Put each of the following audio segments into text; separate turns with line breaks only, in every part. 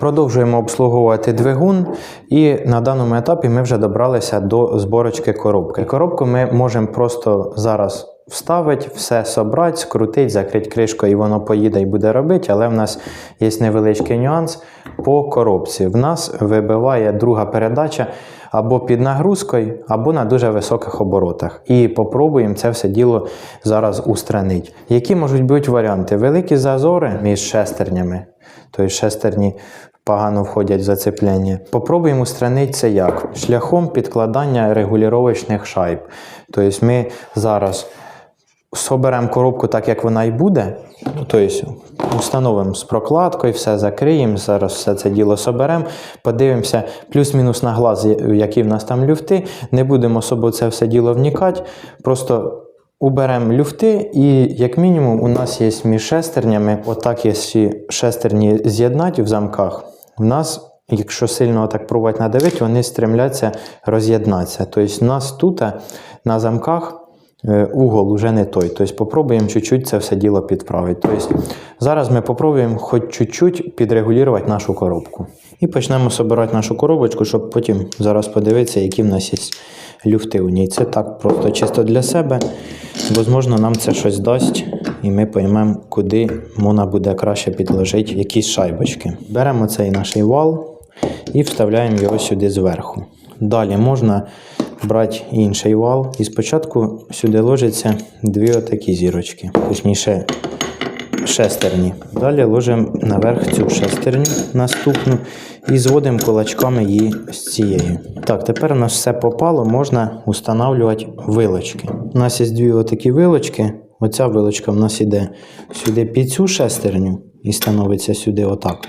Продовжуємо обслуговувати двигун, і на даному етапі ми вже добралися до зборочки коробки. Коробку ми можемо просто зараз вставити, все собрати, скрутити, закрити кришкою, і воно поїде і буде робити. Але в нас є невеличкий нюанс по коробці. В нас вибиває друга передача або під нагрузкою, або на дуже високих оборотах. І попробуємо це все діло зараз устранити. Які можуть бути варіанти? Великі зазори між шестернями, тобто шестерні погано входять в зацеплення. Попробуємо устранити це як? Шляхом підкладання регулювачних шайб. Тобто ми зараз соберемо коробку так, як вона і буде. Ну, тобто установимо з прокладкою, все закриємо, зараз все це діло соберемо, подивимося плюс-мінус на глаз, які в нас там люфти. Не будемо особо це все діло вникати. Просто уберемо люфти, і як мінімум у нас є між шестернями, отак, якщо шестерні з'єднати в замках, в нас. Якщо сильно так пробувати надавити, вони стремляться роз'єднатися. Тобто, у нас тут на замках е, угол уже не той. Тобто, попробуємо чуть-чуть це все діло підправити. Тобто, зараз ми попробуємо хоч чуть-чуть підрегулювати нашу коробку. І почнемо збирати нашу коробочку, щоб потім зараз подивитися, які в нас є люфти у ній. Це так просто чисто для себе. Можливо, нам це щось дасть, і ми поймемо, куди можна буде краще підложити якісь шайбочки. Беремо цей наш вал і вставляємо його сюди зверху. Далі можна брати інший вал. І спочатку сюди ложаться дві отакі зірочки, точніше шестерні. Далі ложимо наверх цю шестерню наступну і зводимо кулачками її з цією. Так, тепер у нас все попало, можна встановлювати вилочки. У нас є дві отакі вилочки. Оця вилочка в нас йде сюди під цю шестерню і становиться сюди отак.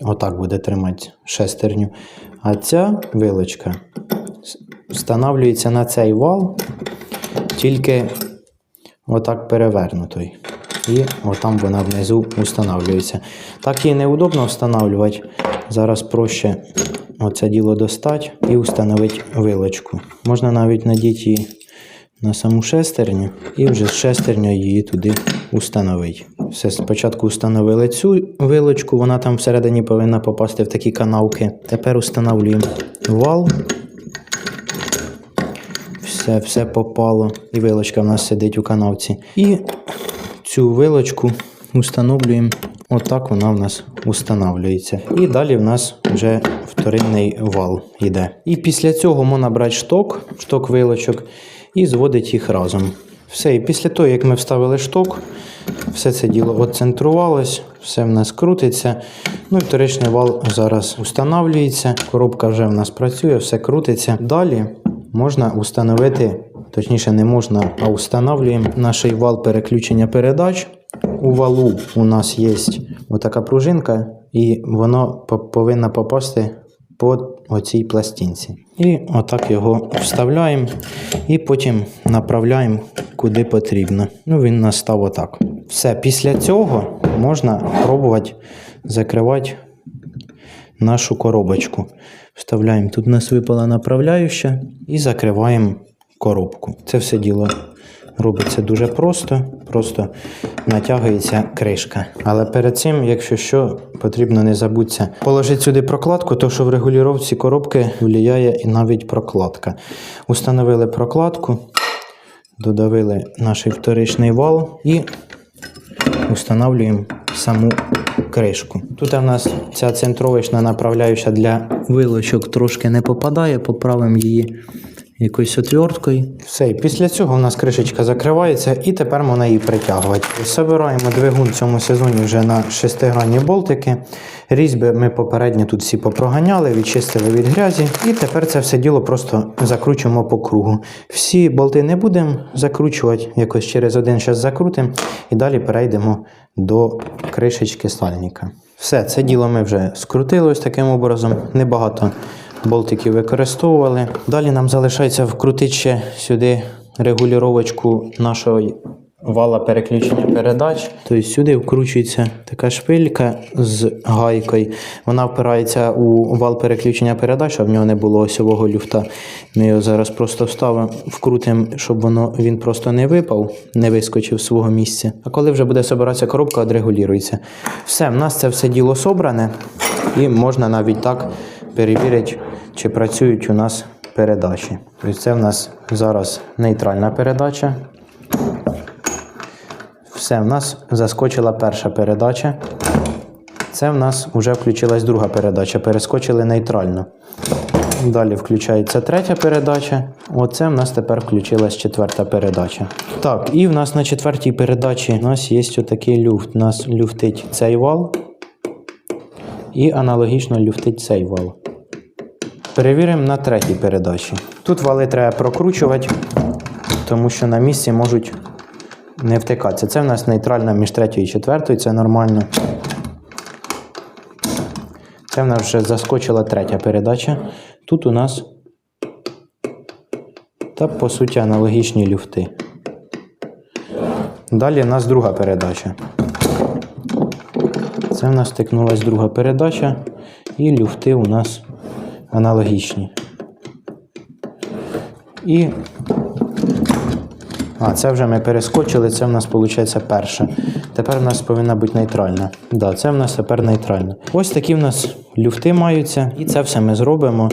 Отак буде тримати шестерню. А ця вилочка встановлюється на цей вал, тільки отак перевернутий. І отам вона внизу встановлюється. Так її неудобно встановлювати. Зараз проще оце діло достати і встановити вилочку. Можна навіть надіти її на саму шестерню і вже з шестерню її туди установити. Все, спочатку встановили цю вилочку, вона там всередині повинна попасти в такі канавки. Тепер встановлюємо вал. Все, все попало. І вилочка в нас сидить у канавці. І цю вилочку встановлюємо. Отак вона в нас встановлюється. І далі в нас вже вторинний вал йде. І після цього можна брати шток, шток вилочок і зводити їх разом. Все, і після того, як ми вставили шток, все це діло оцентрувалось, все в нас крутиться. Ну і вторичний вал зараз встановлюється. Коробка вже в нас працює, все крутиться. Далі можна встановити, точніше, не можна, а встановлюємо наш вал переключення передач. У валу у нас є отака пружинка, і воно по- повинно попасти по оцій пластинці. І отак його вставляємо і потім направляємо куди потрібно. Ну, він у нас став отак. Все, після цього можна пробувати закривати нашу коробочку. Вставляємо тут у нас випала направляюча і закриваємо коробку. Це все діло робиться дуже просто, просто натягується кришка. Але перед цим, якщо що, потрібно не забудься положити сюди прокладку, то що в регулювання коробки впливає і навіть прокладка. Установили прокладку, додавили наш вторичний вал і встановлюємо саму кришку. Тут у нас ця центровочна направляюча для вилочок трошки не попадає, поправимо її якоюсь отверткою. Все, і після цього у нас кришечка закривається і тепер можна її притягувати. Забираємо двигун в цьому сезоні вже на шестигранні болтики. Різьби ми попередньо тут всі попроганяли, відчистили від грязі. І тепер це все діло просто закручуємо по кругу. Всі болти не будемо закручувати, якось через один час закрутимо і далі перейдемо до кришечки сальника. Все, це діло ми вже скрутили ось таким образом. Небагато болтиків використовували. Далі нам залишається вкрутити ще сюди регулювачку нашої вала переключення передач. Тобто сюди вкручується така шпилька з гайкою. Вона впирається у вал переключення передач, щоб в нього не було осьового люфта. Ми його зараз просто вставимо, вкрутимо, щоб воно, він просто не випав, не вискочив з свого місця. А коли вже буде собиратися коробка, відрегулюється. Все, в нас це все діло собране, і можна навіть так перевірити, чи працюють у нас передачі. Тобто це в нас зараз нейтральна передача. Все, в нас заскочила перша передача. Це в нас вже включилась друга передача. Перескочили нейтрально. Далі включається третя передача. Оце в нас тепер включилась четверта передача. Так, і в нас на четвертій передачі у нас є отакий люфт. У нас люфтить цей вал. І аналогічно люфтить цей вал. Перевіримо на третій передачі. Тут вали треба прокручувати, тому що на місці можуть не втикатися. Це в нас нейтральна між третьою і четвертою, це нормально. Це в нас вже заскочила третя передача. Тут у нас та по суті аналогічні люфти. Далі у нас друга передача. Це в нас стикнулась друга передача, і люфти у нас аналогічні. І а, це вже ми перескочили, це в нас виходить перша. Тепер в нас повинна бути нейтральна. Да, це в нас тепер нейтральна. Ось такі в нас люфти маються, і це все ми зробимо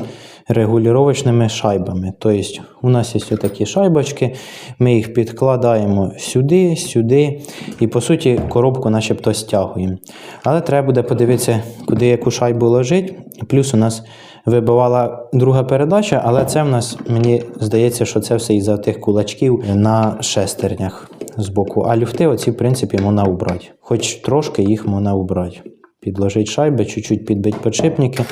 регулювачними шайбами. Тобто, у нас є такі шайбочки, ми їх підкладаємо сюди, сюди, і по суті коробку начебто стягуємо. Але треба буде подивитися, куди яку шайбу ложить. Плюс у нас вибивала друга передача, але це в нас, мені здається, що це все із-за тих кулачків на шестернях з боку. А люфти, оці, в принципі, можна убрати. Хоч трошки їх можна убрати. Підложить шайби, чуть-чуть підбить підшипники.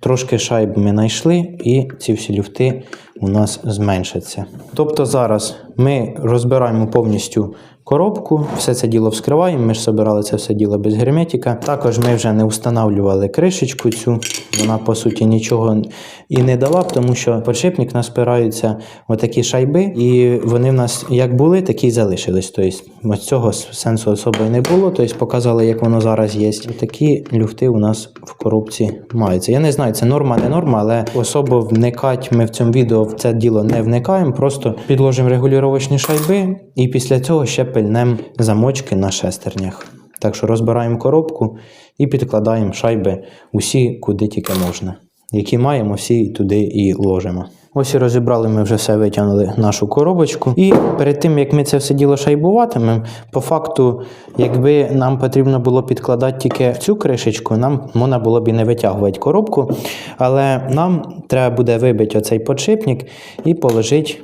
Трошки шайб ми знайшли, і ці всі люфти у нас зменшаться. Тобто зараз ми розбираємо повністю коробку, все це діло вскриваємо. Ми ж собирали це все діло без герметика. Також ми вже не встановлювали кришечку цю. Вона по суті нічого і не дала, тому що подшипник нас спираються отакі шайби, і вони в нас як були, такі й залишились. Тобто цього сенсу особою не було. Тобто показали, як воно зараз є. Такі люфти у нас в коробці маються. Я не знаю, це норма, не норма, але особо вникати ми в цьому відео в це діло не вникаємо. Просто підложимо регулювачні шайби, і після цього ще пильнемо замочки на шестернях. Так що розбираємо коробку і підкладаємо шайби усі, куди тільки можна. Які маємо, всі туди і ложимо. Ось і розібрали ми вже все, витягнули нашу коробочку. І перед тим, як ми це все діло шайбуватимемо, по факту, якби нам потрібно було підкладати тільки цю кришечку, нам можна було б і не витягувати коробку. Але нам треба буде вибити оцей подшипник і положити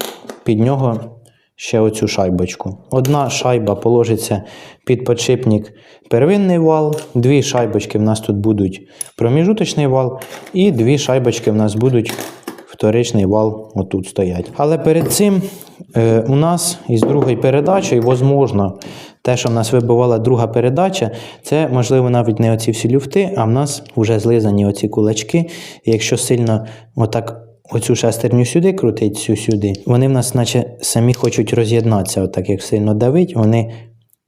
під нього ще оцю шайбочку. Одна шайба положиться під подшипник первинний вал, дві шайбочки в нас тут будуть проміжуточний вал, і дві шайбочки в нас будуть вторичний вал отут стоять. Але перед цим е, у нас із другої передачі, можливо, те, що в нас вибивала друга передача, це можливо навіть не оці всі люфти, а в нас вже злизані оці кулачки. І якщо сильно отак оцю шестерню сюди крутить, цю сюди, вони в нас, наче самі хочуть роз'єднатися, отак як сильно давить, вони.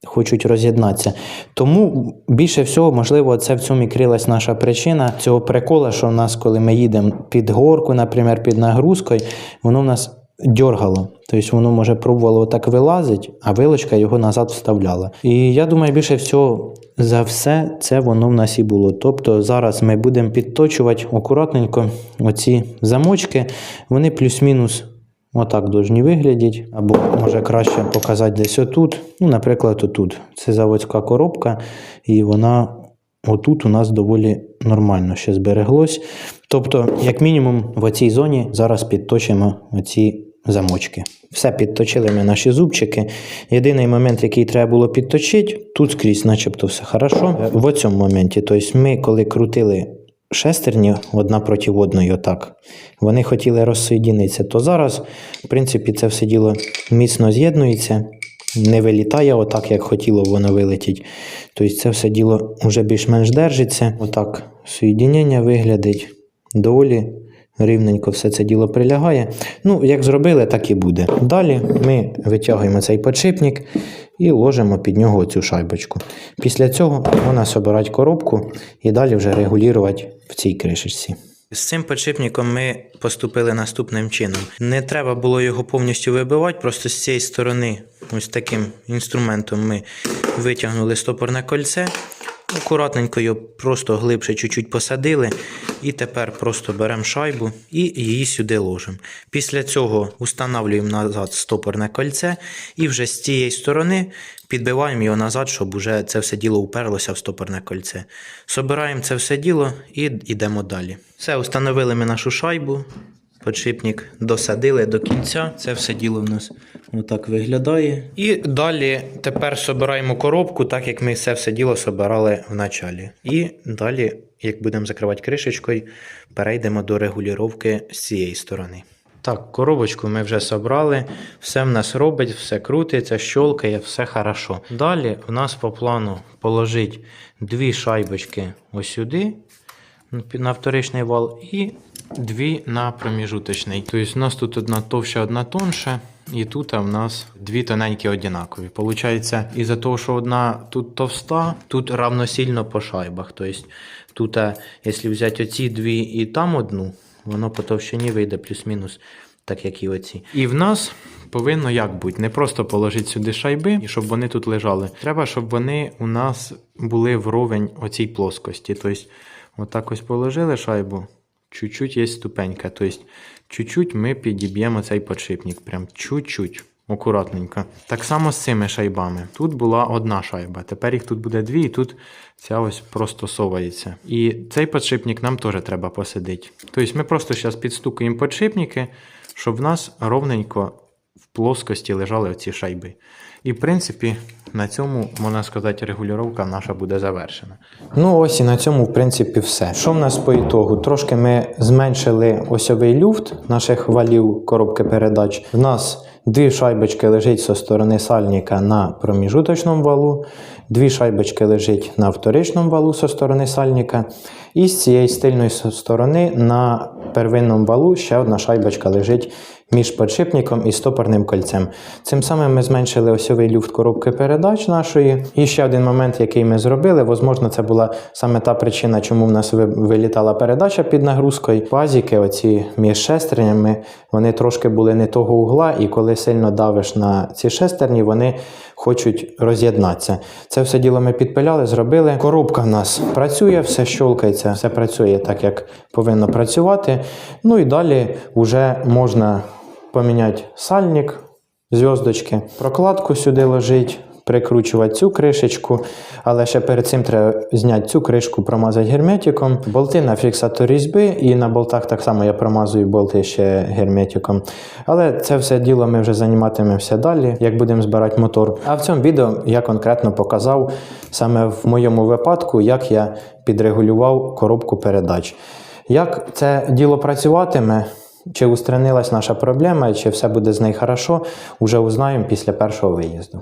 Хочуть роз'єднатися. Тому більше всього, можливо, це в цьому і крилась наша причина цього прикола, що в нас, коли ми їдемо під горку, наприклад, під нагрузкою, воно в нас дьоргало. Тобто воно може пробувало так вилазить, а вилочка його назад вставляла. І я думаю, більше всього за все це воно в нас і було. Тобто зараз ми будемо підточувати акуратненько оці замочки, вони плюс-мінус. Отак должні виглядіти, або може краще показати десь отут. Ну, наприклад, отут. Це заводська коробка, і вона отут у нас доволі нормально ще збереглось. Тобто, як мінімум, в оцій зоні зараз підточимо оці замочки. Все підточили ми наші зубчики. Єдиний момент, який треба було підточити, тут скрізь, начебто, все хорошо. В цьому моменті, тобто ми, коли крутили шестерні одна проти одної, отак, вони хотіли розсоєдінитися, то зараз, в принципі, це все діло міцно з'єднується, не вилітає отак, як хотіло воно вилетіть. Тобто це все діло вже більш-менш держиться. Отак, соєдінення виглядить доволі Рівненько все це діло прилягає. Ну, як зробили, так і буде. Далі ми витягуємо цей подшипник і ложимо під нього цю шайбочку. Після цього можна собирати коробку і далі вже регулювати в цій кришечці. З цим подшипником ми поступили наступним чином. Не треба було його повністю вибивати, просто з цієї сторони, ось таким інструментом ми витягнули стопорне кольце, акуратненько його просто глибше чуть-чуть посадили. І тепер просто беремо шайбу і її сюди ложимо. Після цього встановлюємо назад стопорне кольце і вже з цієї сторони підбиваємо його назад, щоб уже це все діло уперлося в стопорне кольце. Собираємо це все діло і йдемо далі. Все, встановили ми нашу шайбу. Подшипник досадили до кінця. Це все діло в нас отак виглядає. І далі тепер собираємо коробку, так як ми це все діло собирали в началі. І далі, як будемо закривати кришечкою, перейдемо до регулювання з цієї сторони. Так, коробочку ми вже собрали, все в нас робить, все крутиться, щолкає, все хорошо. Далі в нас по плану положить дві шайбочки ось сюди на вторичний вал і дві на проміжуточний. Тобто у нас тут одна товща, одна тонша. І тут в нас дві тоненькі однакові. Получається, із-за того, що одна тут товста, тут равносильно по шайбах. Тобто тут, якщо взяти оці дві і там одну, воно по товщині вийде плюс-мінус, так як і оці. І в нас повинно як бути? Не просто положити сюди шайби, і щоб вони тут лежали. Треба, щоб вони у нас були вровень оцій плоскості. Тобто, отак ось положили шайбу. Чуть-чуть є ступенька, тобто чуть-чуть ми підіб'ємо цей подшипник. Прям чуть-чуть, акуратненько. Так само з цими шайбами. Тут була одна шайба, тепер їх тут буде дві, і тут ця ось просто совається. І цей подшипник нам теж треба посадити. Тобто ми просто зараз підстукуємо подшипники, щоб в нас ровненько в плоскості лежали оці шайби. І в принципі, на цьому, можна сказати, регулювання наша буде завершена. Ну ось і на цьому, в принципі, все. Що в нас по ітогу? Трошки ми зменшили осьовий люфт наших валів коробки передач. В нас дві шайбочки лежить зі сторони сальника на проміжуточному валу, дві шайбочки лежить на вторичному валу зі сторони сальника. І з цієї стильної сторони на первинному валу ще одна шайбочка лежить між подшипником і стопорним кольцем. Цим самим ми зменшили осьовий люфт коробки передач нашої. І ще один момент, який ми зробили, можливо, це була саме та причина, чому в нас вилітала передача під нагрузкою. Пазіки, оці між шестернями, вони трошки були не того угла, і коли сильно давиш на ці шестерні, вони хочуть роз'єднатися. Це все діло ми підпиляли, зробили. Коробка в нас працює, все щолкається, все працює так, як повинно працювати. Ну і далі вже можна поміняти сальник, зв'язочки, прокладку сюди ложить. Прикручувати цю кришечку, але ще перед цим треба зняти цю кришку, промазати герметиком. Болти на фіксатор різьби, і на болтах так само я промазую болти ще герметиком. Але це все діло ми вже займатимемося далі, як будемо збирати мотор. А в цьому відео я конкретно показав саме в моєму випадку, як я підрегулював коробку передач. Як це діло працюватиме? Чи устранилась наша проблема, чи все буде з нею хорошо, уже узнаємо після першого виїзду.